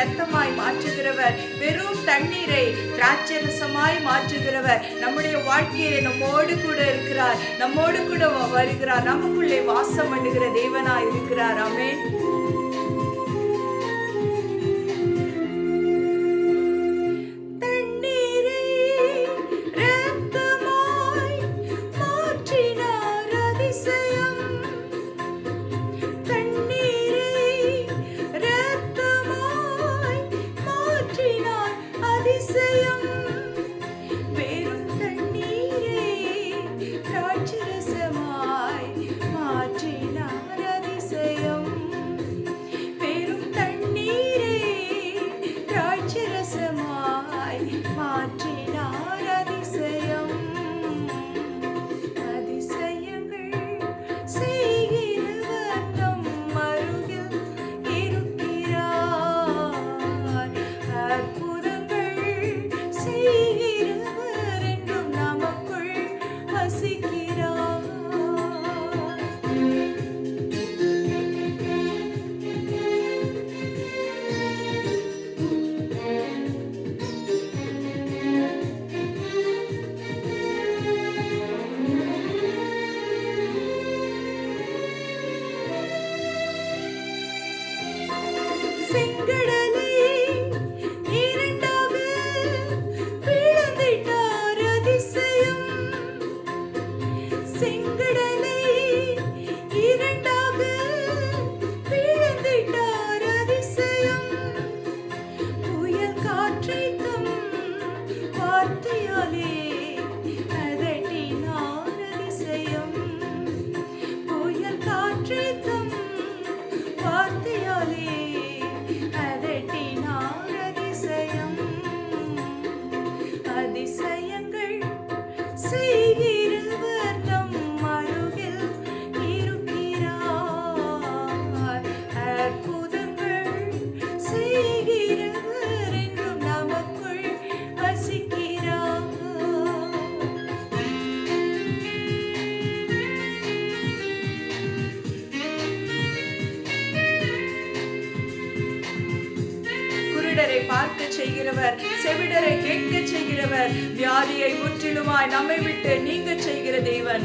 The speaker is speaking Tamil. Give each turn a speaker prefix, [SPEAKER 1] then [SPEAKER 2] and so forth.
[SPEAKER 1] ரத்தமாய் மாற்றுகிறவர். வெறும் தண்ணீரை திராட்சரசமாய் மாற்றுகிறவர். நம்முடைய வாழ்க்கையை நம்மோடு கூட இருக்கிறார். நம்மோடு கூட வருகிறார். நமக்குள்ளே வாசம் பண்ணுகிற தேவனாய் இருக்கிறார். அமேன் செவிடரை பார்க்க செய்கிறவர் செவிடரை கேட்க செய்கிறவர். வியாதியை முற்றிலுமாய் நம்மை விட்டு நீங்க செய்கிற தேவன்.